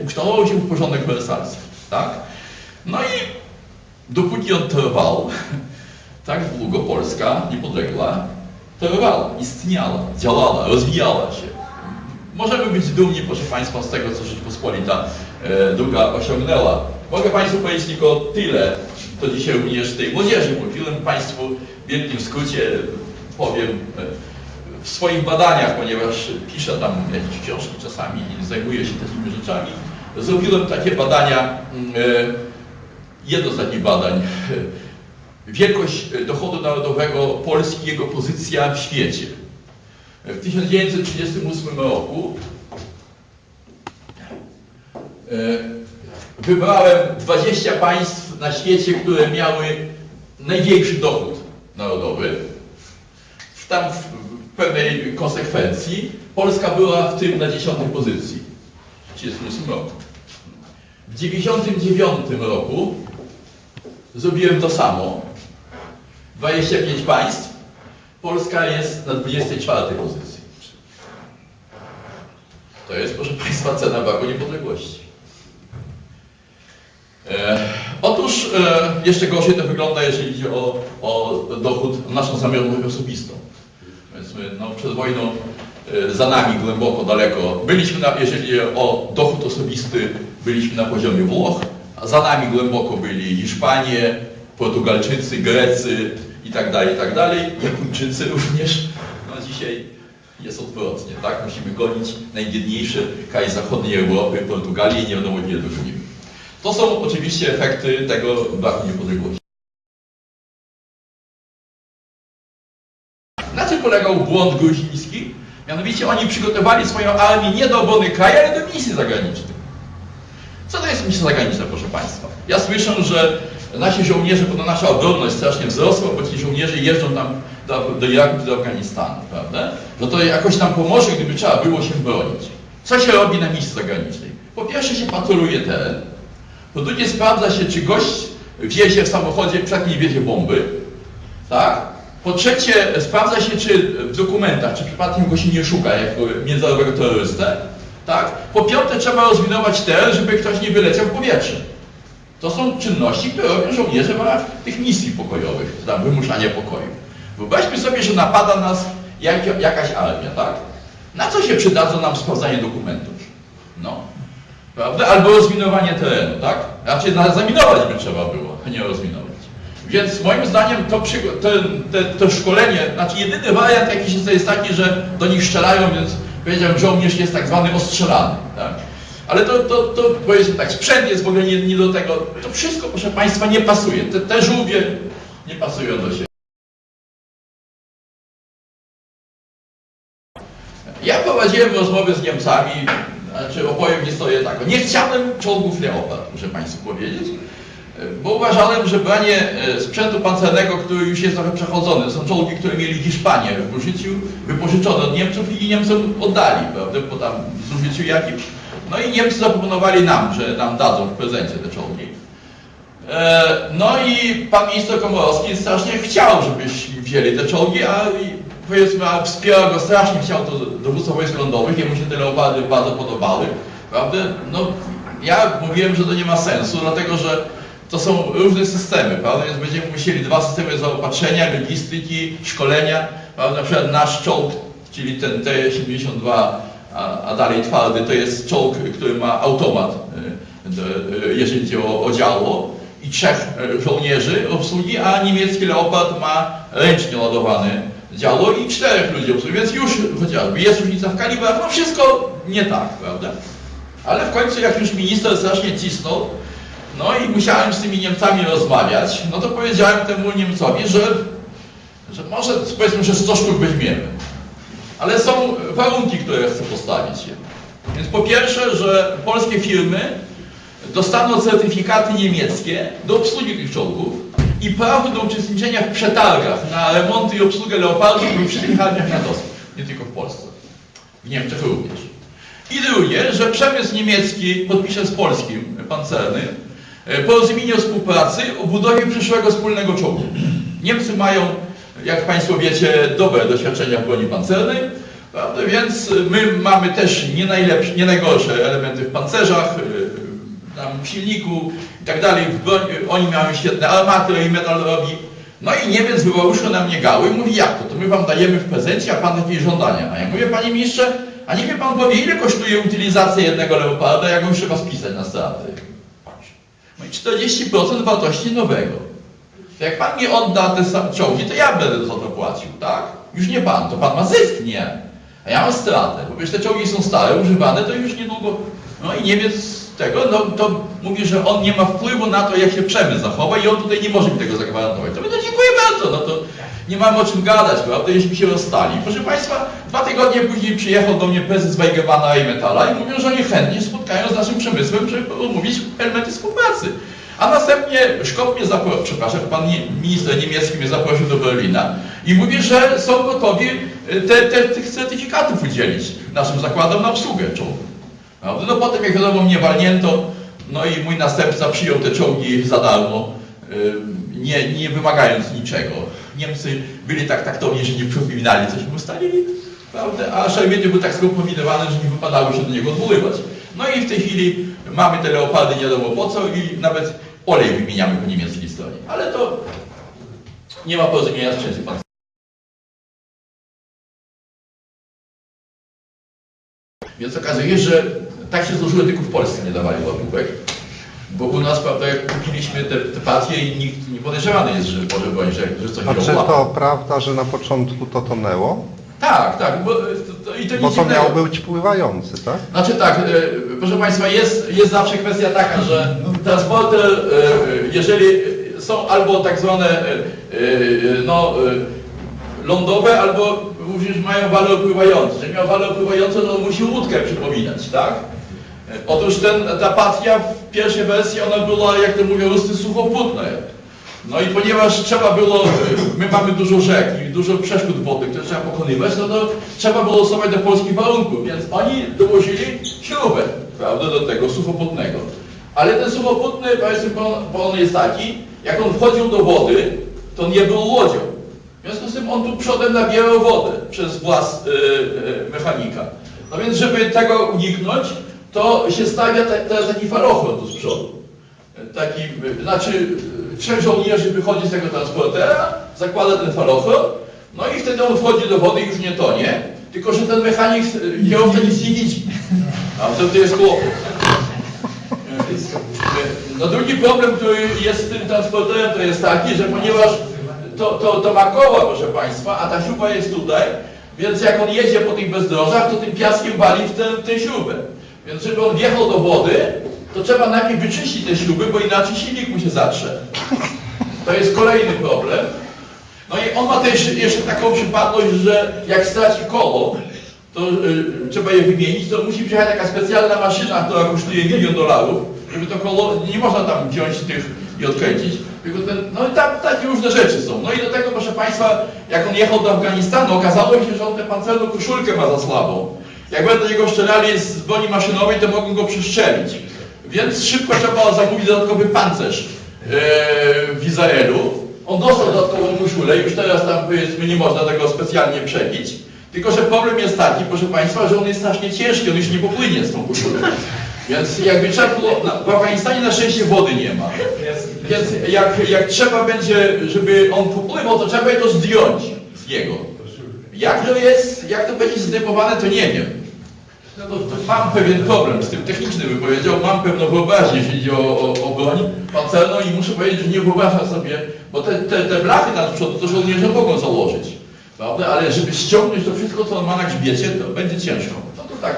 ukształtował się porządek wersalski, tak? No i dopóki on trwał, tak długo Polska niepodległa trwała, istniała, działała, rozwijała się. Możemy być dumni, proszę Państwa, z tego, co Rzeczpospolita e, druga osiągnęła. Mogę Państwu powiedzieć tylko tyle, to dzisiaj również tej młodzieży mówiłem Państwu w wielkim skrócie, powiem e, w swoich badaniach, ponieważ piszę tam jakieś książki czasami i zajmuję się takimi rzeczami, zrobiłem takie badania, mm, e, jedno z takich badań, wielkość dochodu narodowego Polski, jego pozycja w świecie. W 1938 roku e, wybrałem 20 państw na świecie, które miały największy dochód narodowy. Tam pewnej konsekwencji Polska była w tym na 10 pozycji w 1938 roku. W 1999 roku zrobiłem to samo. 25 państw. Polska jest na 24 pozycji. To jest, proszę Państwa, cena braku niepodległości. E, otóż e, jeszcze gorzej to wygląda, jeżeli idzie o, o dochód, naszą zamożność osobistą. No, przed wojną e, za nami głęboko, daleko. Byliśmy, na, jeżeli o dochód osobisty, byliśmy na poziomie Włoch, a za nami głęboko byli Hiszpanie, Portugalczycy, Grecy i tak dalej, i tak Japończycy również. No dzisiaj jest odwrotnie, tak? Musimy gonić najbiedniejsze kraje zachodniej Europy, Portugalii i nie wiadomo gdzie dogonimy. To są oczywiście efekty tego braku niepodległości. Polegał błąd gruziński? Mianowicie oni przygotowali swoją armię nie do obrony kraju, ale do misji zagranicznej. Co to jest misja zagraniczna, proszę Państwa? Ja słyszę, że nasi żołnierze, bo nasza obronność strasznie wzrosła, bo ci żołnierze jeżdżą tam do, do Iraku czy do Afganistanu, prawda? Że to jakoś nam pomoże, gdyby trzeba było się bronić. Co się robi na misji zagranicznej? Po pierwsze się patroluje teren, po drugie sprawdza się, czy gość wiezie w samochodzie, przed nie wiezie bomby, tak? Po trzecie, sprawdza się, czy w dokumentach, czy przypadkiem go się nie szuka jako międzynarodowego terrorystę. Tak? Po piąte, trzeba rozwinować teren, żeby ktoś nie wyleciał w powietrze. To są czynności, które robią żołnierze w ramach tych misji pokojowych, tam wymuszania pokoju. Wyobraźmy sobie, że napada nas jak, jakaś armia, tak? Na co się przydadzą nam sprawdzanie dokumentów? No, prawda? Albo rozwinowanie terenu, tak? Raczej zaminować by trzeba było, a nie rozwinować. Więc moim zdaniem to, to szkolenie, znaczy jedyny wariant jakiś jest, to jest taki, że do nich strzelają, więc powiedziałem, żołnierz jest tak zwany ostrzelany. Tak? Ale to, to, to powiedzmy tak, sprzęt jest w ogóle nie, nie do tego. To wszystko, proszę Państwa, nie pasuje. Te, te żółwie nie pasują do siebie. Ja prowadziłem rozmowy z Niemcami, znaczy opowiem historię taką. Nie chciałem czołgów Leopard, muszę Państwu powiedzieć, bo uważałem, że branie e, sprzętu pancernego, który już jest trochę przechodzony, są czołgi, które mieli Hiszpanie w użyciu, wypożyczone od Niemców i Niemcom oddali, prawda, po tam zużyciu jakimś. No i Niemcy zaproponowali nam, że nam dadzą w prezencie te czołgi. E, No i pan minister Komorowski strasznie chciał, żebyśmy wzięli te czołgi, a powiedzmy, a wspierał go strasznie, chciał to dowódca wojsk lądowych, jemu się te leopardy bardzo podobały, prawda? No, ja mówiłem, że to nie ma sensu, dlatego że to są różne systemy, prawda? Więc będziemy musieli dwa systemy zaopatrzenia, logistyki, szkolenia, prawda? Na przykład nasz czołg, czyli ten T-72, a, a dalej twardy, to jest czołg, który ma automat, y, y, jeżeli chodzi o, o działo i trzech y, żołnierzy obsługi, a niemiecki Leopard ma ręcznie ładowane działo i czterech ludzi obsługi, więc już chociażby jest różnica w kalibrach, no wszystko nie tak, prawda? Ale w końcu jak już minister strasznie cisnął, no i musiałem z tymi Niemcami rozmawiać, no to powiedziałem temu Niemcowi, że, że może powiedzmy, że 100 sztuk weźmiemy. Ale są warunki, które chcę postawić. Więc po pierwsze, że polskie firmy dostaną certyfikaty niemieckie do obsługi tych czołgów i prawo do uczestniczenia w przetargach na remonty i obsługę Leopardów we wszystkich armiach natowskich, nie tylko w Polsce, w Niemczech również. I drugie, że przemysł niemiecki podpisze z polskim pancernym porozumienie o współpracy o budowie przyszłego wspólnego czołgu. Niemcy mają, jak Państwo wiecie, dobre doświadczenia w broni pancernej, Prawda? Więc my mamy też nie, najlepsze, nie najgorsze elementy w pancerzach, y, tam w silniku i tak dalej. Y, oni mają świetne armaty i metalowi. No i Niemiec wywołuszył na mnie gały i mówi, jak to? To my wam dajemy w prezencie, a pan takie żądania. A ja mówię, panie ministrze, a niech mi pan powie, ile kosztuje utylizacja jednego leoparda, jak on trzeba spisać na straty? Mówi, 40% wartości nowego. Jak pan mi odda te czołgi, to ja będę za to płacił, tak? Już nie pan, to pan ma zysk, nie. A ja mam stratę, bo wiesz, te czołgi są stare, używane, to już niedługo... No i Niemiec tego, no to mówi, że on nie ma wpływu na to, jak się przemysł zachowa i on tutaj nie może mi tego zagwarantować. To my to dziękuję bardzo, no to nie mamy o czym gadać, prawda, jeśli się rozstali. Proszę Państwa, dwa tygodnie później przyjechał do mnie prezes Weigemana i Metala i mówią, że oni chętnie spotkają z naszym przemysłem, żeby omówić elementy współpracy. A następnie Szkop mnie zaprosił, przepraszam, pan minister niemiecki mnie zaprosił do Berlina i mówi, że są gotowi y, te, te, tych certyfikatów udzielić naszym zakładom na obsługę czołgów. Prawda? No potem jak wiadomo mnie walnięto, no i mój następca przyjął te czołgi za darmo, y, nie, nie wymagając niczego. Niemcy byli tak taktowni, że nie przypominali, coś mu ustalili, prawda? a Szermienie był tak skompowinowany, że nie wypadało się do niego odwoływać. No i w tej chwili mamy te leopardy nie wiadomo po co i nawet olej wymieniamy po niemieckiej stronie. Ale to nie ma porozumienia z części pan. Więc okazuje się, że tak się złożyło, tylko w Polsce nie dawali łapówek. Bo u nas, prawda, jak kupiliśmy te, te partie i nikt nie podejrzewany jest, że Boże broń, że, coś A czy to prawda, że na początku to tonęło? Tak, tak, bo, to, to, i to Bo to innego. miał być pływający, tak? Znaczy tak, e, proszę Państwa, jest, jest zawsze kwestia taka, że transporter, e, jeżeli są albo tak zwane e, e, no, e, lądowe, albo mówisz, mają walor pływający. Jeżeli miał walor pływający, to on musi łódkę przypominać, tak? Otóż ten, ta patria w pierwszej wersji, ona była, jak to mówią Ruscy, suchopłutna. No i ponieważ trzeba było, my mamy dużo rzek i dużo przeszkód wodnych, które trzeba pokonywać, no to trzeba było stosować do polskich warunków, więc oni dołożyli śrubę, prawda, do tego suchopłutnego. Ale ten suchopłutny, powiedzmy, bo on, jest taki, jak on wchodził do wody, to nie był łodzią. W związku z tym on tu przodem nabierał wodę przez włas y, y, mechanika. No więc, żeby tego uniknąć, to się stawia ta, ta, taki falochron tu z przodu. Taki, znaczy trzech żołnierzy wychodzi z tego transportera, zakłada ten falochron, no i wtedy on wchodzi do wody i już nie tonie, tylko że ten mechanik, y, kierowca nic nie widzi. A to jest kłopot. No drugi problem, który jest z tym transporterem, to jest taki, że ponieważ to, to, to ma koła, proszę Państwa, a ta śruba jest tutaj, więc jak on jedzie po tych bezdrożach, to tym piaskiem wali w tę, w tę śrubę. Więc żeby on wjechał do wody, to trzeba najpierw wyczyścić te śruby, bo inaczej silnik mu się zatrze. To jest kolejny problem. No i on ma też jeszcze taką przypadłość, że jak straci koło, to y, trzeba je wymienić, to musi przyjechać taka specjalna maszyna, która kosztuje milion dolarów, żeby to koło, nie można tam wziąć tych i odkręcić, tylko ten, no i tam takie różne rzeczy są. No i do tego, proszę Państwa, jak on jechał do Afganistanu, okazało się, że on tę pancerną koszulkę ma za słabą. Jak będą do niego strzelali z broni maszynowej, to mogą go przestrzelić. Więc szybko trzeba zamówić dodatkowy pancerz e, w Izraelu. On dostał dodatkową koszulę, już teraz tam powiedzmy nie można tego specjalnie przebić. Tylko, że problem jest taki, proszę Państwa, że on jest strasznie ciężki, on już nie popłynie z tą koszulą. Więc jakby trzeba było, w Afganistanie na szczęście wody nie ma. Więc jak, jak trzeba będzie, żeby on popływał, to trzeba je to zdjąć z niego. Jak to jest, jak to będzie zdejmowane, to nie wiem. No to, mam pewien problem z tym technicznym, bym powiedział, mam pewną wyobraźnię, jeśli chodzi o, o, o broń pancerną i muszę powiedzieć, że nie wyobrażam sobie, bo te, te, te blachy tam z przodu to żołnierze mogą założyć, prawda? Ale żeby ściągnąć to wszystko, co on ma na grzbiecie, to będzie ciężko. No to tak.